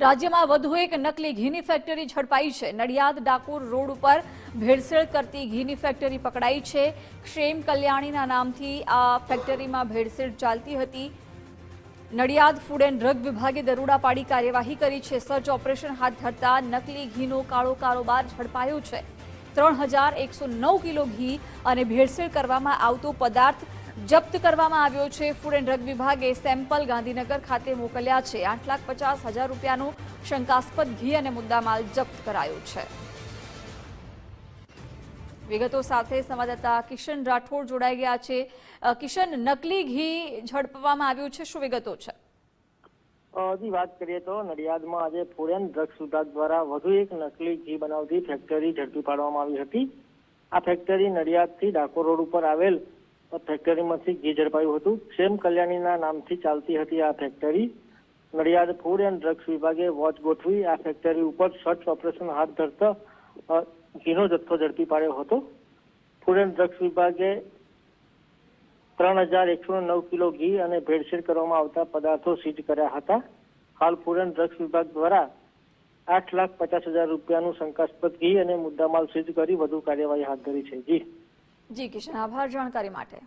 રાજ્યમાં વધુ એક નકલી ઘીની ફેક્ટરી ઝડપાઈ છે. નડિયાદ ડાકોર રોડ ઉપર ભેળસેળ કરતી ઘીની ફેક્ટરી પકડાઈ છે. ક્ષેમ કલ્યાણીના નામથી આ ફેક્ટરીમાં ભેળસેળ ચાલતી હતી. નડિયાદ ફૂડ એન્ડ ડ્રગ વિભાગે દરોડા પાડી કાર્યવાહી કરી છે. સર્ચ ઓપરેશન હાથ ધરતા નકલી ઘીનો કાળો કારોબાર ઝડપાયો છે. ત્રણ હજાર એકસો નવ કિલો ઘી અને ભેળસેળ કરવામાં આવતો પદાર્થ જપ્ત કરવામાં આવ્યો છે. ફૂડ એન્ડ ડ્રગ વિભાગે સેમ્પલ ગાંધીનગર ખાતે મોકલ્યા છે. આઠ લાખ પચાસ હજાર રૂપિયાનું શંકાસ્પદ ઘી અને મુદ્દામાલ જપ્ત કરાયો છે. વિગતો સાથે સંવાદદાતા કિશન રાઠોડ જોડાઈ ગયા છે. કિશન, નકલી ઘી ઝડપવામાં આવ્યું છે. શું વિગતો છે? હજી વાત કરીએ તો નડિયાદમાં આજે ફૂડ એન્ડ ડ્રગ્સ વિભાગ દ્વારા વધુ એક નકલી ઘી બનાવતી ફેક્ટરી ઝડપી પાડવામાં આવી હતી. આ ફેક્ટરી નડિયાદથી ડાકોર રોડ ઉપર આવેલ ફેક્ટરીમાંથી ઘી ઝડપાયું હતું. ક્ષેમ કલ્યાણીના નામથી ચાલતી હતી આ factory Nadiad food and drugs વિભાગે વોચ ગોઠવી આ ફેક્ટરી ઉપર સર્ચ ઓપરેશન હાથ ધરતા ઘીનો જથ્થો ઝડપી પાડ્યો હતો. ફૂડ એન્ડ ડ્રગ્સ વિભાગે ત્રણ હજાર એકસો નવ કિલો ઘી અને ભેળસેળ કરવામાં આવતા પદાર્થો સીઝ કર્યા હતા. હાલ ફૂડ એન્ડ ડ્રગ્સ વિભાગ દ્વારા આઠ લાખ પચાસ હજાર રૂપિયાનું શંકાસ્પદ ઘી અને મુદ્દામાલ સીઝ કરી વધુ કાર્યવાહી હાથ ધરી છે. જી. જી કિશન આભાર જાણકારી માટે.